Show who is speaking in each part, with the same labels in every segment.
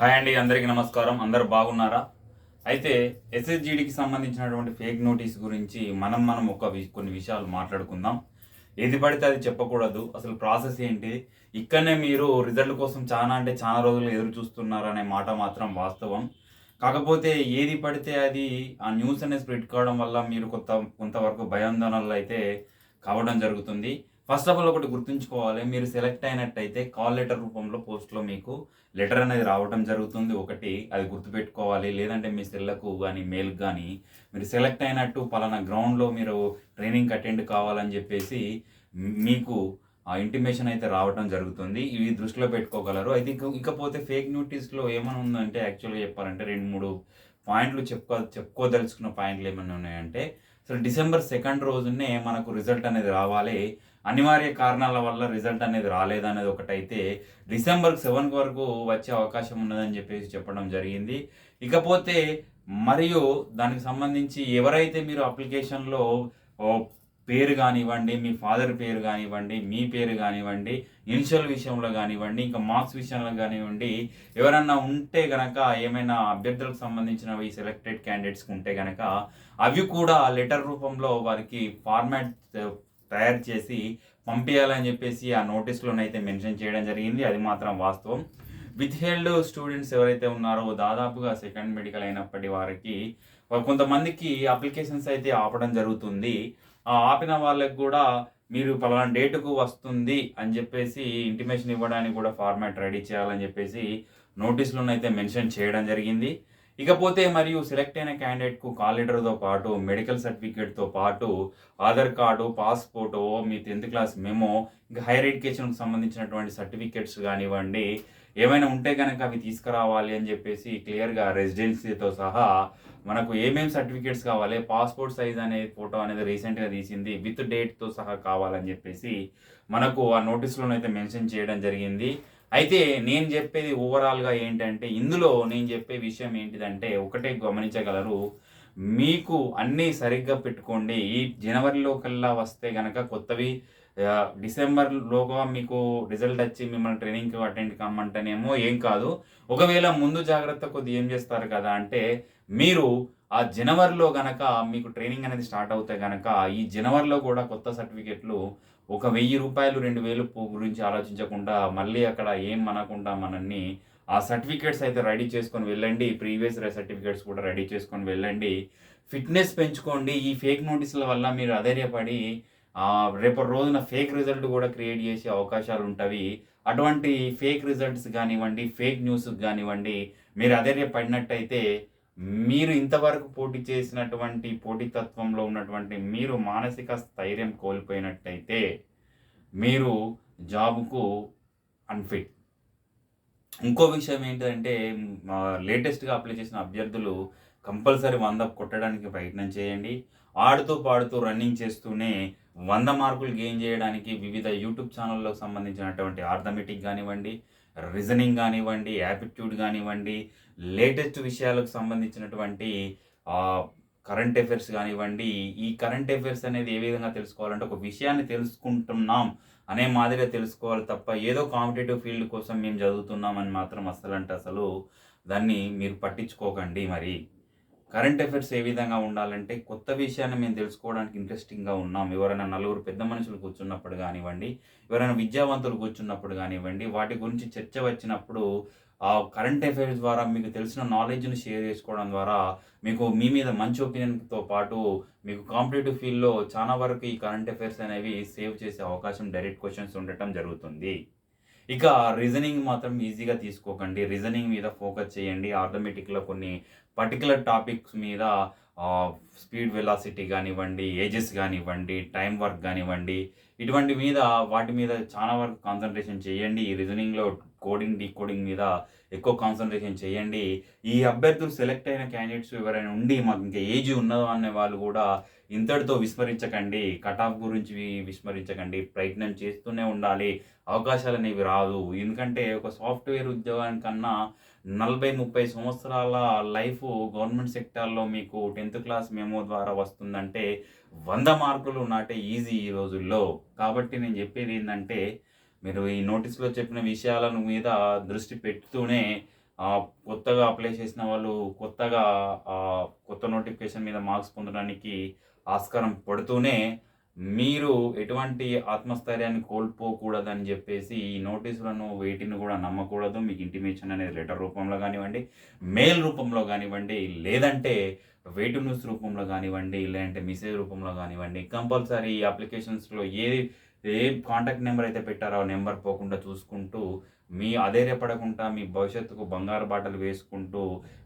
Speaker 1: Hi అండి అందరికీ నమస్కారం. అందరు బాగున్నారా? అయితే ఎస్ఎస్జిడికి సంబంధించినటువంటి ఫేక్ నోటీస్ గురించి మనం మనం ఒక వి- కొన్ని విషయాలు మాట్లాడుకుందాం. ఏది పడితే అది చెప్పకూడదు. అసలు ప్రాసెస్ ఏంటి? ఇక్కడనే మీరు రిజల్ట్ కోసం చాలా అంటే చాలా రోజులు ఎదురు చూస్తున్నారనే మాట మాత్రం వాస్తవం. కాకపోతే ఏది పడితే అది ఆ న్యూస్ అనేది స్ప్రెడ్ కావడం వల్ల మీరు కొంత కొంతవరకు భయాందోళనలు అయితే కావడం జరుగుతుంది. ఫస్ట్ ఆఫ్ ఆల్ ఒకటి గుర్తుంచుకోవాలి. మీరు సెలెక్ట్ అయినట్టయితే కాల్ లెటర్ రూపంలో పోస్ట్లో మీకు లెటర్ అనేది రావడం జరుగుతుంది. ఒకటి అది గుర్తుపెట్టుకోవాలి. లేదంటే మీ సెల్లకు కానీ మెయిల్కి కానీ మీరు సెలెక్ట్ అయినట్టు పలానా గ్రౌండ్లో మీరు ట్రైనింగ్ అటెండ్ కావాలని చెప్పేసి మీకు ఆ ఇంటిమేషన్ అయితే రావడం జరుగుతుంది. ఇవి దృష్టిలో పెట్టుకోగలరు. అయితే ఇకపోతే ఫేక్ నోటీస్లో ఏమైనా ఉందంటే యాక్చువల్గా చెప్పాలంటే రెండు మూడు పాయింట్లు చెప్పుకో చెప్పుకోదలుచుకున్న పాయింట్లు ఏమైనా ఉన్నాయంటే అసలు డిసెంబర్ సెకండ్ రోజునే మనకు రిజల్ట్ అనేది రావాలి. అనివార్య కారణాల వల్ల రిజల్ట్ అనేది రాలేదనేది ఒకటైతే డిసెంబర్ సెవెన్ వరకు వచ్చే అవకాశం ఉన్నదని చెప్పేసి చెప్పడం జరిగింది. ఇకపోతే మరియు దానికి సంబంధించి ఎవరైతే మీరు అప్లికేషన్లో పేరు కానివ్వండి మీ ఫాదర్ పేరు కానివ్వండి మీ పేరు కానివ్వండి ఇనిషియల్ విషయంలో కానివ్వండి ఇంకా మార్క్స్ విషయంలో కానివ్వండి ఎవరన్నా ఉంటే గనక ఏమైనా అభ్యర్థులకు సంబంధించినవి సెలెక్టెడ్ క్యాండిడేట్స్కి ఉంటే గనక అవి కూడా లెటర్ రూపంలో వారికి ఫార్మాట్ తయారు చేసి పంపించాలని చెప్పేసి ఆ నోటీస్లోనైతే మెన్షన్ చేయడం జరిగింది. అది మాత్రం వాస్తవం. విత్ హెల్డ్ స్టూడెంట్స్ ఎవరైతే ఉన్నారో దాదాపుగా సెకండ్ మెడికల్ అయినప్పటి వారికి కొంతమందికి అప్లికేషన్స్ అయితే ఆపడం జరుగుతుంది. ఆ ఆపిన వాళ్ళకి కూడా మీరు పలానా డేటుకు వస్తుంది అని చెప్పేసి ఇంటిమేషన్ ఇవ్వడానికి కూడా ఫార్మాట్ రెడీ చేయాలని చెప్పేసి నోటీస్లోనైతే మెన్షన్ చేయడం జరిగింది. ఇకపోతే మరియు సెలెక్ట్ అయిన క్యాండిడేట్కు కాల్ లెటర్తో పాటు మెడికల్ సర్టిఫికేట్తో పాటు ఆధార్ కార్డు పాస్పోర్టు మీ టెన్త్ క్లాస్ మెమో ఇంకా హైయర్ ఎడ్యుకేషన్కి సంబంధించినటువంటి సర్టిఫికేట్స్ కానివ్వండి ఏమైనా ఉంటే కనుక అవి తీసుకురావాలి అని చెప్పేసి క్లియర్గా రెసిడెన్సీతో సహా మనకు ఏమేమి సర్టిఫికేట్స్ కావాలి పాస్పోర్ట్ సైజ్ అనే ఫోటో అనేది రీసెంట్గా తీసింది విత్ డేట్తో సహా కావాలని చెప్పేసి మనకు ఆ నోటీస్లోనైతే మెన్షన్ చేయడం జరిగింది. అయితే నేను చెప్పేది ఓవరాల్గా ఏంటంటే ఇందులో నేను చెప్పే విషయం ఏంటిదంటే ఒకటే గమనించగలరు. మీకు అన్నీ సరిగ్గా పెట్టుకోండి. ఈ జనవరిలో కల్లా వస్తే గనక కొత్తవి డిసెంబర్లోగా మీకు రిజల్ట్ వచ్చి మిమ్మల్ని ట్రైనింగ్కి అటెండ్ కమ్మంటేనేమో ఏం కాదు. ఒకవేళ ముందు జాగ్రత్త కొద్ది ఏం చేస్తారు కదా అంటే మీరు ఆ జనవరిలో గనక మీకు ట్రైనింగ్ అనేది స్టార్ట్ అవుతే గనక ఈ జనవరిలో కూడా కొత్త సర్టిఫికెట్లు ఒక వెయ్యి రూపాయలు రెండు వేలు గురించి ఆలోచించకుండా మళ్ళీ అక్కడ ఏం అనకుండా మనల్ని ఆ సర్టిఫికేట్స్ అయితే రెడీ చేసుకొని వెళ్ళండి. ప్రీవియస్ సర్టిఫికేట్స్ కూడా రెడీ చేసుకొని వెళ్ళండి. ఫిట్నెస్ పెంచుకోండి. ఈ ఫేక్ నోటీసుల వల్ల మీరు అధైర్యపడి రేపటి రోజున ఫేక్ రిజల్ట్ కూడా క్రియేట్ చేసే అవకాశాలు ఉంటవి. అటువంటి ఫేక్ రిజల్ట్స్ కానివ్వండి ఫేక్ న్యూస్ కానివ్వండి మీరు అధైర్యపడినట్టయితే మీరు ఇంతవరకు పోటీ చేసినటువంటి పోటీతత్వంలో ఉన్నటువంటి మీరు మానసిక స్థైర్యం కోల్పోయినట్టయితే మీరు జాబ్కు అన్ఫిట్ ఇంకో విషయం ఏంటంటే లేటెస్ట్గా అప్లై చేసిన అభ్యర్థులు కంపల్సరీ వంద కొట్టడానికి ప్రయత్నం చేయండి. ఆడుతూ పాడుతూ రన్నింగ్ చేస్తూనే వంద మార్కులు గెయిన్ చేయడానికి వివిధ యూట్యూబ్ ఛానళ్ళకు సంబంధించినటువంటి ఆర్థమెటిక్ కానివ్వండి రీజనింగ్ కానివ్వండి యాప్టిట్యూడ్ కానివ్వండి లేటెస్ట్ విషయాలకు సంబంధించినటువంటి కరెంట్ అఫైర్స్ కానివ్వండి ఈ కరెంట్ అఫైర్స్ అనేది ఏ విధంగా తెలుసుకోవాలంటే ఒక విషయాన్ని తెలుసుకుంటున్నాం అనే మాదిరిగా తెలుసుకోవాలి తప్ప ఏదో కాంపిటేటివ్ ఫీల్డ్ కోసం మేము చదువుతున్నాం అని మాత్రం అసలు అంటే అసలు దాన్ని మీరు పట్టించుకోకండి మరి. కరెంట్ అఫైర్స్ ఏ విధంగా ఉండాలంటే కొత్త విషయాన్ని మేము తెలుసుకోవడానికి ఇంట్రెస్టింగ్గా ఉన్నాం. ఎవరైనా నలుగురు పెద్ద మనుషులు కూర్చున్నప్పుడు కానివ్వండి ఎవరైనా విద్యావంతులు కూర్చున్నప్పుడు కానివ్వండి వాటి గురించి చర్చ వచ్చినప్పుడు ఆ కరెంట్ అఫైర్స్ ద్వారా మీకు తెలిసిన నాలెడ్జ్ని షేర్ చేసుకోవడం ద్వారా మీకు మీ మీద మంచి ఒపీనియన్తో పాటు మీకు కాంపిటేటివ్ ఫీల్డ్లో చాలా వరకు ఈ కరెంట్ అఫైర్స్ అనేవి సేవ్ చేసే అవకాశం డైరెక్ట్ క్వశ్చన్స్ ఉండటం జరుగుతుంది. ఇక రీజనింగ్ మాత్రం ఈజీగా తీసుకోకండి. రీజనింగ్ మీద ఫోకస్ చేయండి. ఆటోమేటిక్లో కొన్ని పర్టికులర్ టాపిక్స్ మీద స్పీడ్ వెలాసిటీ కానివ్వండి ఏజెస్ కానివ్వండి టైం వర్క్ కానివ్వండి ఇటువంటి మీద వాటి మీద చాలా వరకు కాన్సన్ట్రేషన్ చేయండి. ఈ రీజనింగ్లో కోడింగ్ డీకోడింగ్ మీద ఎక్కువ కాన్సన్ట్రేషన్ చేయండి. ఈ అభ్యర్థులు సెలెక్ట్ అయిన క్యాండిడేట్స్ ఎవరైనా ఉండి మాకు ఇంకా ఏజ్ ఉన్నదో అనే వాళ్ళు కూడా ఇంతటితో విస్మరించకండి. కట్ ఆఫ్ గురించి విస్మరించకండి. ప్రయత్నం చేస్తూనే ఉండాలి. అవకాశాలు అనేవి రాదు. ఎందుకంటే ఒక సాఫ్ట్వేర్ ఉద్యోగానికన్నా నలభై ముప్పై సంవత్సరాల లైఫ్ గవర్నమెంట్ సెక్టార్లో మీకు టెన్త్ క్లాస్ మెమో ద్వారా వస్తుందంటే వంద మార్కులు నాటే ఈజీ ఈ రోజుల్లో. కాబట్టి నేను చెప్పేది ఏంటంటే మీరు ఈ నోటీస్లో చెప్పిన విషయాలను మీద దృష్టి పెడుతూనే కొత్తగా అప్లై చేసిన వాళ్ళు కొత్తగా ఆ, కొత్త నోటిఫికేషన్ మీద మార్క్స్ పొందడానికి ఆస్కారం పడుతూనే మీరు ఎటువంటి ఆత్మస్థైర్యాన్ని కోల్పోకూడదని చెప్పేసి ఈ నోటీసులను వేటిని కూడా నమ్మకూడదు. మీకు ఇంటిమేషన్ అనేది లెటర్ రూపంలో కానివ్వండి మెయిల్ రూపంలో కానివ్వండి లేదంటే వెయిట్ న్యూస్ రూపంలో కానివ్వండి లేదంటే మెసేజ్ రూపంలో కానివ్వండి కంపల్సరీ ఈ అప్లికేషన్స్లో ఏ ఏ కాంటాక్ట్ నెంబర్ అయితే పెట్టారో ఆ నెంబర్ పోకుండా చూసుకుంటూ మీ అధైర్యపడకుండా మీ భవిష్యత్తుకు బంగారు బాటలు వేసుకుంటూ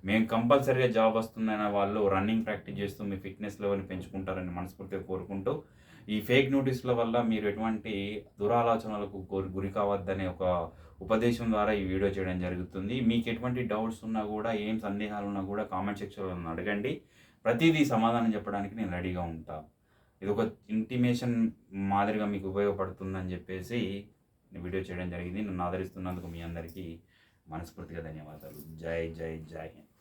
Speaker 1: మేము కంపల్సరీగా జాబ్ వస్తుందన్న వాళ్ళు రన్నింగ్ ప్రాక్టీస్ చేస్తూ మీ ఫిట్నెస్ లెవెల్ని పెంచుకుంటారని మనస్ఫూర్తిగా కోరుకుంటూ ఈ ఫేక్ నోటీసుల వల్ల మీరు ఎటువంటి దురాలోచనలకు గురి గురి కావద్దనే ఒక ఉపదేశం ద్వారా ఈ వీడియో చేయడం జరుగుతుంది. మీకు ఎటువంటి డౌట్స్ ఉన్నా కూడా ఏం సందేహాలు ఉన్నా కూడా కామెంట్ సెక్షన్లో అడగండి. ప్రతిదీ సమాధానం చెప్పడానికి నేను రెడీగా ఉంటాను ఇది ఒక ఇంటిమేషన్ మాదిరిగా మీకు ఉపయోగపడుతుందని చెప్పేసి వీడియో చేయడం జరిగింది. నన్ను ఆదరిస్తున్నందుకు మీ అందరికీ మనస్ఫూర్తిగా ధన్యవాదాలు. జై జై జై హింద్.